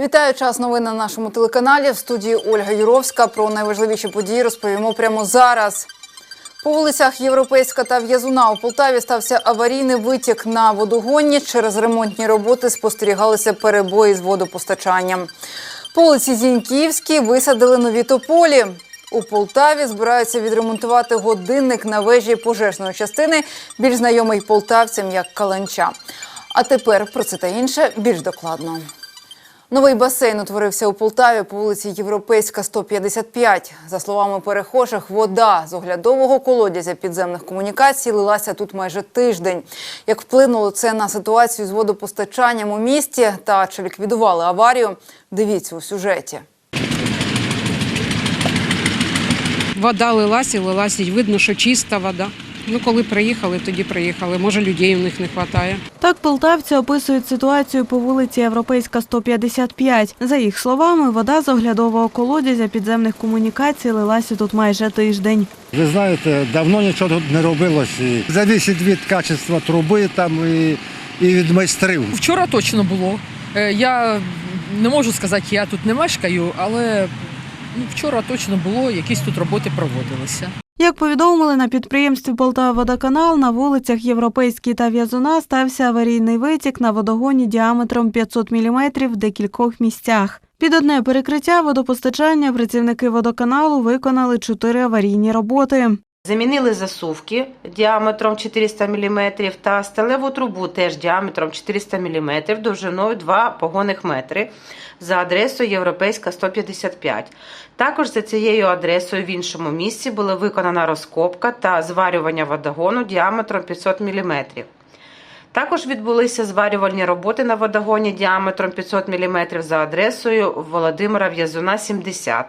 Вітаю час новин на нашому телеканалі. В студії Ольга Юровська. Про найважливіші події розповімо прямо зараз. По вулицях Європейська та В'язуна у Полтаві стався аварійний витік на водогонні. Через ремонтні роботи спостерігалися перебої з водопостачанням. По вулиці Зіньківській висадили нові тополі. У Полтаві збираються відремонтувати годинник на вежі пожежної частини, більш знайомий полтавцям як Каланча. А тепер про це та інше більш докладно. Новий басейн утворився у Полтаві по вулиці Європейська, 155. За словами перехожих, вода з оглядового колодязя підземних комунікацій лилася тут майже тиждень. Як вплинуло це на ситуацію з водопостачанням у місті та чи ліквідували аварію, дивіться у сюжеті. Вода лилась і лилась, видно, що чиста вода. Ну, коли приїхали, тоді приїхали. Може, людей у них не вистачає. Так полтавці описують ситуацію по вулиці Європейська 155. За їх словами, вода з оглядового колодязя підземних комунікацій лилася тут майже тиждень. Ви знаєте, давно нічого не робилось. І Зависить від качества труби там і, і від майстрів. Вчора точно було. Е, Я не можу сказати, я тут не мешкаю, але ну, вчора точно було, якісь тут роботи проводилися. Як повідомили на підприємстві «Полтава-Водоканал», на вулицях Європейській та В'язуна стався аварійний витік на водогоні діаметром 500 мм в декількох місцях. Під одне перекриття водопостачання працівники водоканалу виконали чотири аварійні роботи. Замінили засувки діаметром 400 мм та сталеву трубу теж діаметром 400 мм довжиною 2 погонних метри за адресою Європейська 155. Також за цією адресою в іншому місці була виконана розкопка та зварювання водогону діаметром 500 мм. Також відбулися зварювальні роботи на водогоні діаметром 500 мм за адресою Володимира В'язуна 70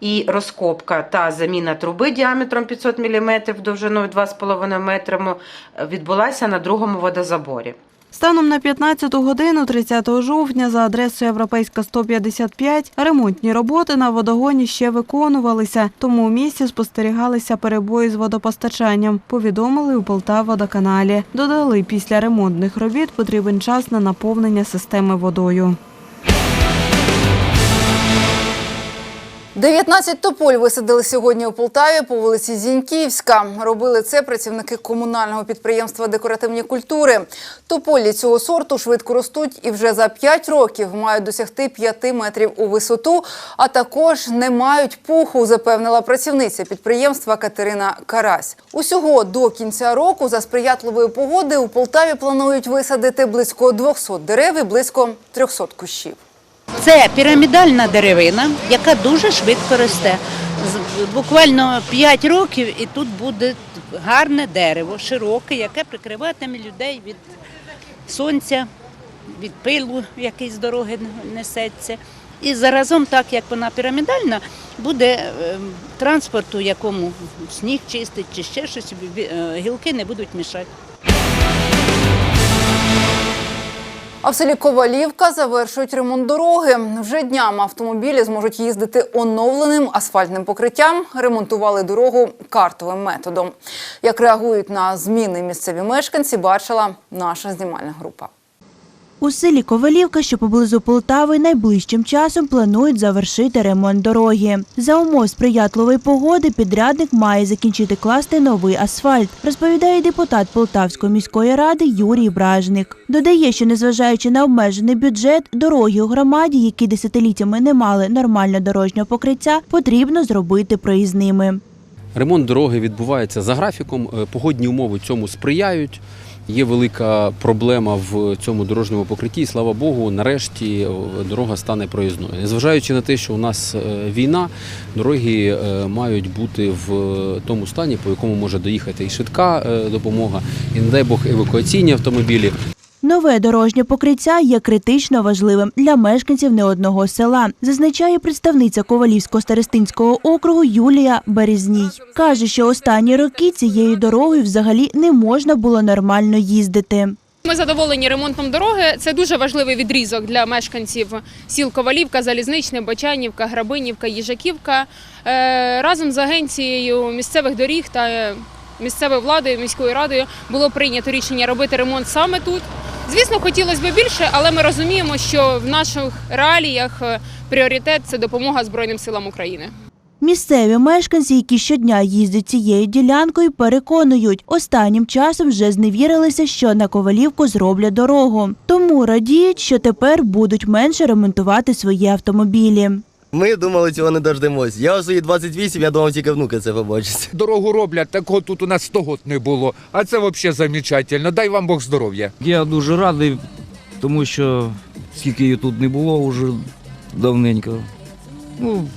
і розкопка та заміна труби діаметром 500 мм довжиною 2,5 метрами відбулася на другому водозаборі. Станом на 15 годину 30 жовтня за адресою Європейська 155 ремонтні роботи на водогоні ще виконувалися, тому у місті спостерігалися перебої з водопостачанням, повідомили у Полтаводоканалі. Додали, після ремонтних робіт потрібен час на наповнення системи водою. 19 тополь висадили сьогодні у Полтаві по вулиці Зіньківська. Робили це працівники комунального підприємства декоративні культури. Тополі цього сорту швидко ростуть і вже за 5 років мають досягти 5 метрів у висоту, а також не мають пуху, запевнила працівниця підприємства Катерина Карась. Усього до кінця року за сприятливої погоди у Полтаві планують висадити близько 200 дерев і близько 300 кущів. Це пірамідальна деревина, яка дуже швидко росте. Буквально 5 років і тут буде гарне дерево, широке, яке прикриватиме людей від сонця, від пилу, який з дороги несеться. І заразом, так як вона пірамідальна, буде е, транспорту, якому сніг чистить чи ще щось, е, гілки не будуть мішати. А в селі Ковалівка завершують ремонт дороги. Вже днями автомобілі зможуть їздити оновленим асфальтним покриттям. Ремонтували дорогу картовим методом. Як реагують на зміни місцеві мешканці, бачила наша знімальна група. У селі Ковалівка, що поблизу Полтави, найближчим часом планують завершити ремонт дороги. За умов сприятливої погоди підрядник має закінчити класти новий асфальт, розповідає депутат Полтавської міської ради Юрій Бражник. Додає, що незважаючи на обмежений бюджет, дороги у громаді, які десятиліттями не мали нормального дорожнього покриття, потрібно зробити проїзними. Ремонт дороги відбувається за графіком. е, Погодні умови цьому сприяють. Є велика проблема в цьому дорожньому покритті. і, Слава Богу, нарешті е, дорога стане проїзною. Незважаючи на те, що у нас е, війна, дороги е, мають бути в тому стані, по якому може доїхати і швидка допомога, і не дай Бог евакуаційні автомобілі. Нове дорожнє покриття є критично важливим для мешканців не одного села, зазначає представниця Ковалівського старостинського округу Юлія Березній. Каже, що останні роки цією дорогою взагалі не можна було нормально їздити. Ми задоволені ремонтом дороги. Це дуже важливий відрізок для мешканців сіл Ковалівка, Залізничне, Бочанівка, Грабинівка, Їжаківка. Е, Разом з агенцією місцевих доріг та місцевою владою, міською радою було прийнято рішення робити ремонт саме тут. Звісно, хотілося б більше, але ми розуміємо, що в наших реаліях е, пріоритет це допомога Збройним силам України. Місцеві мешканці, які щодня їздять цією ділянкою, переконують, останнім часом вже зневірилися, що на Ковалівку зроблять дорогу. Тому радіють, що тепер будуть менше ремонтувати свої автомобілі. Ми думали, цього не дождемось. Я у свої 28, я думав, тільки внуки це побачить. Дорогу роблять, такого тут у нас 100 год не було. А це взагалі замечательно. Дай вам Бог здоров'я. Я дуже радий, тому що скільки її тут не було вже давненько. Ну,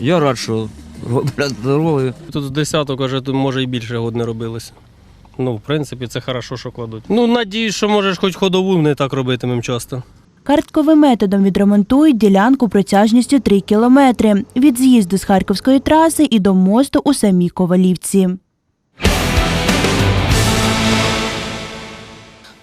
я рад, що роблять дороги. Тут з десяток, уже тут може і більше год не робилося. Ну, в принципі, це хорошо, що кладуть. Ну, надіюсь, що можеш хоч ходову не так робитимем часто. Картковим методом відремонтують ділянку протяжністю 3 кілометри від з'їзду з Харківської траси і до мосту у самій Ковалівці.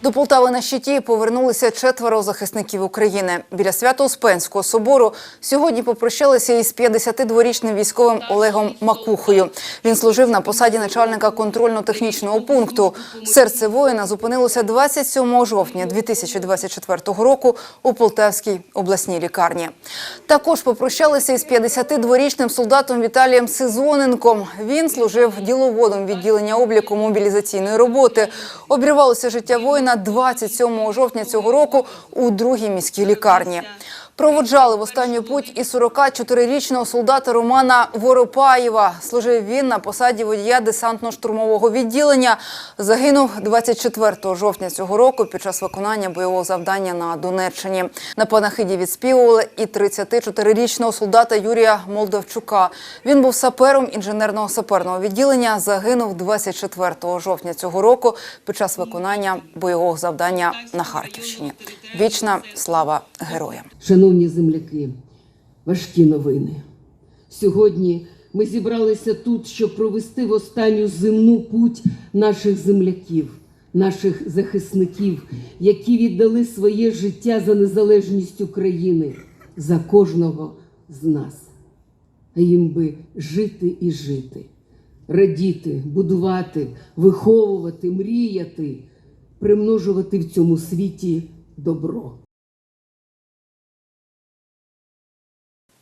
До Полтави на щиті повернулися четверо захисників України. Біля Свято-Успенського собору сьогодні попрощалися із 52-річним військовим Олегом Макухою. Він служив на посаді начальника контрольно-технічного пункту. Серце воїна зупинилося 27 жовтня 2024 року у Полтавській обласній лікарні. Також попрощалися із 52-річним солдатом Віталієм Сезоненком. Він служив діловодом відділення обліку мобілізаційної роботи. Обірвалося життя воїна 27 жовтня цього року у другій міській лікарні. Проводжали в останню путь і 44-річного солдата Романа Воропаєва. Служив він на посаді водія десантно-штурмового відділення. Загинув 24 жовтня цього року під час виконання бойового завдання на Донеччині. На панахиді відспівували і 34-річного солдата Юрія Молдавчука. Він був сапером інженерного саперного відділення. Загинув 24 жовтня цього року під час виконання бойового завдання на Харківщині. Вічна слава героям. Шановні земляки, важкі новини. Сьогодні ми зібралися тут, щоб провести в останню земну путь наших земляків, наших захисників, які віддали своє життя за незалежність України, за кожного з нас. А їм би жити і жити, радіти, будувати, виховувати, мріяти, примножувати в цьому світі добро.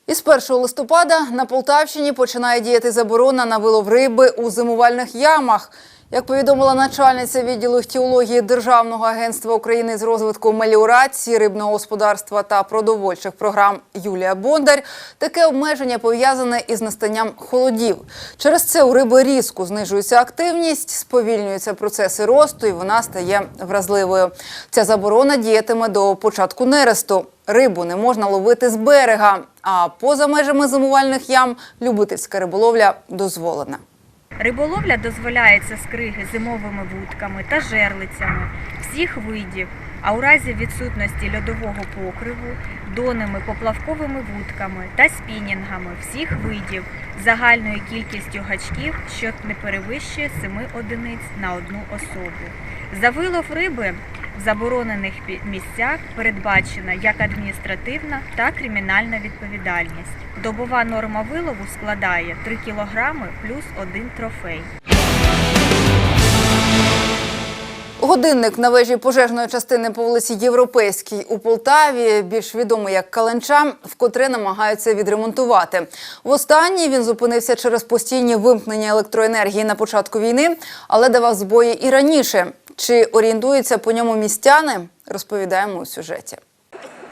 Із 1 листопада на Полтавщині починає діяти заборона на вилов риби у зимувальних ямах. Як повідомила начальниця відділу іхтіології Державного агентства України з розвитку меліорації, рибного господарства та продовольчих програм Юлія Бондар, таке обмеження пов'язане із настанням холодів. Через це у риби різко знижується активність, сповільнюються процеси росту і вона стає вразливою. Ця заборона діятиме до початку нересту. Рибу не можна ловити з берега, а поза межами зимувальних ям любительська риболовля дозволена. Риболовля дозволяється з криги зимовими вудками та жерлицями всіх видів, а у разі відсутності льодового покриву донними поплавковими вудками та спінінгами всіх видів загальною кількістю гачків, що не перевищує 7 одиниць на одну особу. За вилов риби в заборонених місцях передбачена як адміністративна, так і кримінальна відповідальність. Добова норма вилову складає 3 кг плюс 1 трофей. Годинник на вежі пожежної частини по вулиці Європейській у Полтаві, більш відомий як Каланча, вкотре намагаються відремонтувати. Востаннє він зупинився через постійні вимкнення електроенергії на початку війни, але давав збої і раніше. Чи орієнтуються по ньому містяни? Розповідаємо у сюжеті.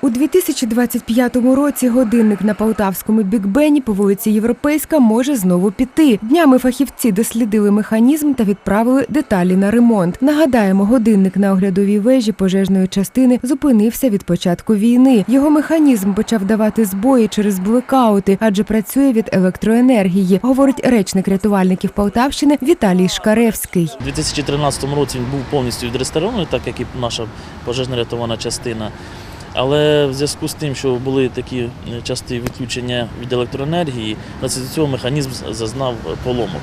У 2025 році годинник на Полтавському бікбені по вулиці Європейська може знову піти. Днями фахівці дослідили механізм та відправили деталі на ремонт. Нагадаємо, годинник на оглядовій вежі пожежної частини зупинився від початку війни. Його механізм почав давати збої через блекаути, адже працює від електроенергії, говорить речник рятувальників Полтавщини Віталій Шкаревський. У 2013 році він був повністю відреставрований, так як і наша пожежна рятувальна частина. Але в зв'язку з тим, що були такі е, часті відключення від електроенергії, на цього механізм зазнав поломок.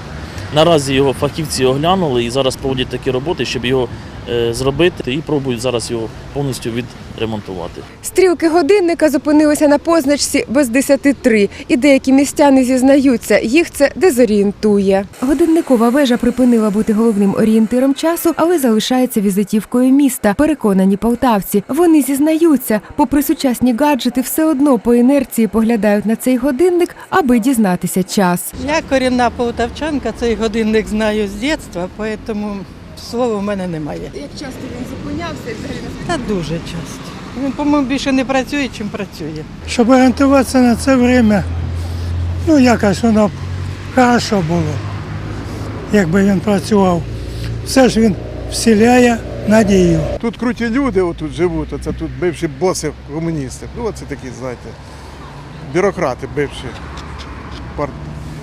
Наразі його фахівці оглянули і зараз проводять такі роботи, щоб його е, зробити і пробують зараз його повністю відремонтувати. Стрілки годинника зупинилися на позначці без 10.3, і деякі містяни зізнаються, їх це дезорієнтує. Годинникова вежа припинила бути головним орієнтиром часу, але залишається візитівкою міста. Переконані полтавці. Вони зізнаються, попри сучасні гаджети, все одно по інерції поглядають на цей годинник, аби дізнатися час. Я корінна полтавчанка, цей годинник знаю з дитинства, тому слова в мене немає. Як часто він зупинявся і взагалі Та дуже часто. Він, по-моєму, більше не працює, чим працює. Щоб орієнтуватися на це время, ну якось воно б хорошо було, якби він працював. Все ж він вселяє надію. Тут круті люди отут живуть, оце тут бивші боси комуністів. Ну, оце такі, знаєте, бюрократи бивші.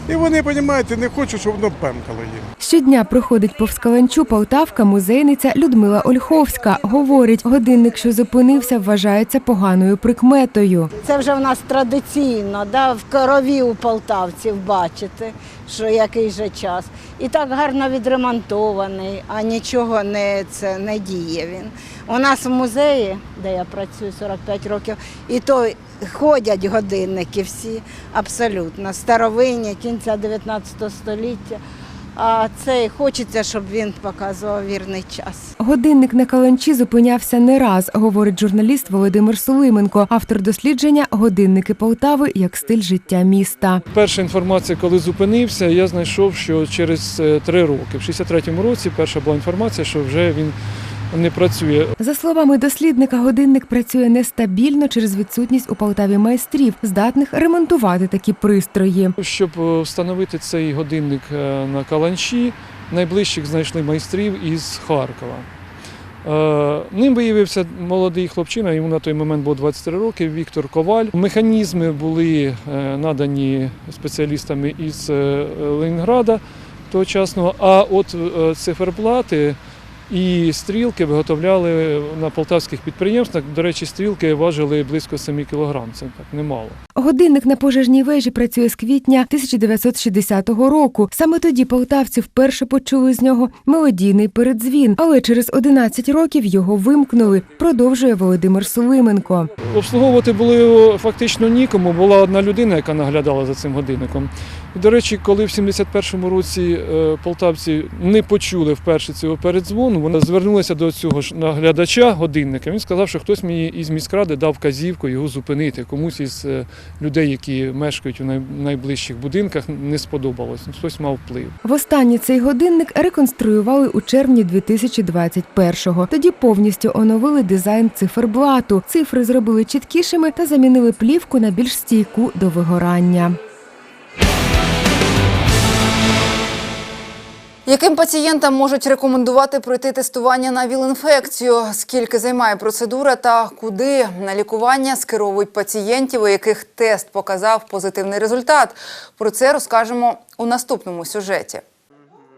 І вони, розумієте, не хочуть, щоб воно пемкало їм. Щодня проходить повз Каланчу полтавка музейниця Людмила Ольховська. Говорить, годинник, що зупинився, вважається поганою прикметою. Це вже в нас традиційно, да, в корові у полтавців бачите, що який же час. І так гарно відремонтований, а нічого не, це, не діє він. У нас в музеї, де я працюю 45 років, і то ходять годинники всі абсолютно старовинні, кінця 19 століття. А це хочеться, щоб він показував вірний час. Годинник на Каланчі зупинявся не раз, говорить журналіст Володимир Сулименко, автор дослідження Годинники Полтави як стиль життя міста. Перша інформація, коли зупинився, я знайшов, що через е, три роки, в 63-му році, перша була інформація, що вже він не працює. За словами дослідника, годинник працює нестабільно через відсутність у Полтаві майстрів, здатних ремонтувати такі пристрої. Щоб е, встановити цей годинник е, на каланчі, найближчих знайшли майстрів із Харкова. Е, Ним виявився молодий хлопчина, йому на той момент було 23 роки, Віктор Коваль. Механізми були надані спеціалістами із Ленінграда тогочасного, а от циферблати і стрілки виготовляли на полтавських підприємствах. До речі, стрілки важили близько 7 кг, це так немало. Годинник на пожежній вежі працює з квітня 1960 року. Саме тоді полтавці вперше почули з нього мелодійний передзвін, але через 11 років його вимкнули. Продовжує Володимир Сулименко. Обслуговувати було його фактично нікому. Була одна людина, яка наглядала за цим годинником. І, до речі, коли в 71-му році е, полтавці не почули вперше цього передзвону, вони звернулися до цього ж наглядача годинника. Він сказав, що хтось мені із міськради дав казівку його зупинити. Комусь із е, людей, які мешкають у найближчих будинках, не сподобалось. Хтось мав вплив. Востаннє цей годинник реконструювали у червні 2021-го. Тоді повністю оновили дизайн циферблату. Цифри зробили чіткішими та замінили плівку на більш стійку до вигорання. Яким пацієнтам можуть рекомендувати пройти тестування на ВІЛ-інфекцію? Скільки займає процедура та куди на лікування скеровують пацієнтів, у яких тест показав позитивний результат? Про це розкажемо у наступному сюжеті.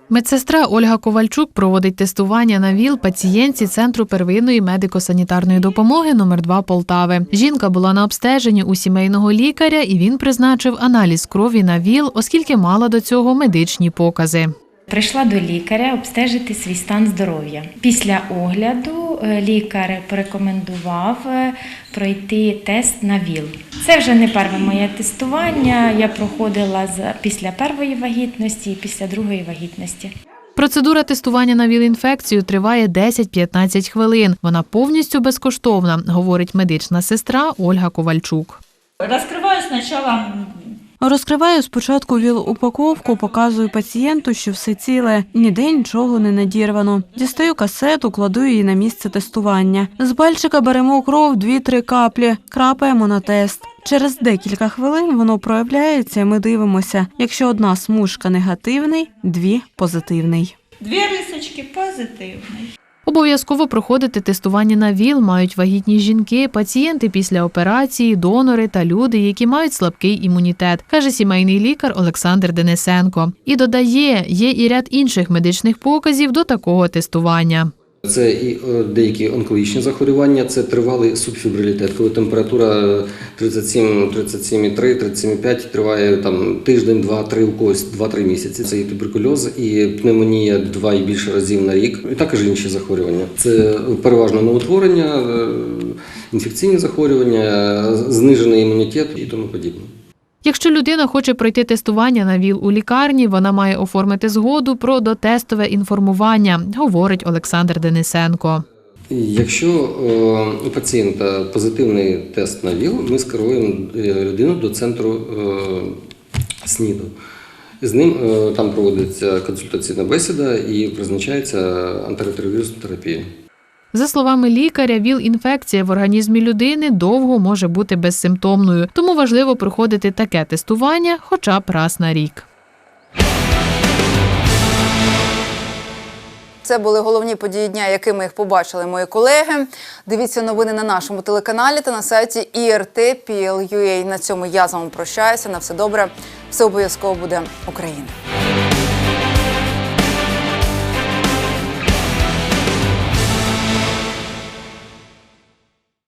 Медсестра Ольга Ковальчук проводить тестування на ВІЛ пацієнтці Центру первинної медико-санітарної допомоги номер 2 Полтави. Жінка була на обстеженні у сімейного лікаря, і він призначив аналіз крові на ВІЛ, оскільки мала до цього медичні покази. Прийшла до лікаря обстежити свій стан здоров'я. Після огляду е, лікар порекомендував е, пройти тест на ВІЛ. Це вже не перше моє тестування. Я проходила з- після першої вагітності і після другої вагітності. Процедура тестування на ВІЛ-інфекцію триває 10-15 хвилин. Вона повністю безкоштовна, говорить медична сестра Ольга Ковальчук. Раскрываю сначала Розкриваю спочатку ВІЛ-упаковку, показую пацієнту, що все ціле, ніде нічого не надірвано. Дістаю касету, кладу її на місце тестування. З пальчика беремо кров 2-3 каплі, крапаємо на тест. Через декілька хвилин воно проявляється, ми дивимося. Якщо одна смужка негативний, дві позитивний. две рисочки позитивные. Обов'язково проходити тестування на ВІЛ мають вагітні жінки, пацієнти після операції, донори та люди, які мають слабкий імунітет, каже сімейний лікар Олександр Денисенко. І додає, є і ряд інших медичних показів до такого тестування. Це і е, деякі онкологічні захворювання, це тривалий субфібрилітет, коли температура 37, 37,3, 37,5 триває там тиждень, два, три у когось, два-три місяці. Це і туберкульоз, і пневмонія два і більше разів на рік, і також інші захворювання. Це переважно новотворення, е, інфекційні захворювання, знижений імунітет і тому подібне. Якщо людина хоче пройти тестування на ВІЛ у лікарні, вона має оформити згоду про дотестове інформування, говорить Олександр Денисенко. Якщо е, у пацієнта позитивний тест на ВІЛ, ми скеруємо е, людину до центру е, СНІДу. З ним там проводиться консультаційна бесіда і призначається антиретровірусна терапія. За словами лікаря, ВІЛ-інфекція в організмі людини довго може бути безсимптомною, тому важливо проходити таке тестування хоча б раз на рік. Це були головні події дня, якими їх побачили мої колеги. Дивіться новини на нашому телеканалі та на сайті IRT.PL.UA. На цьому я з вами прощаюся. На все добре. Все обов'язково буде Україна.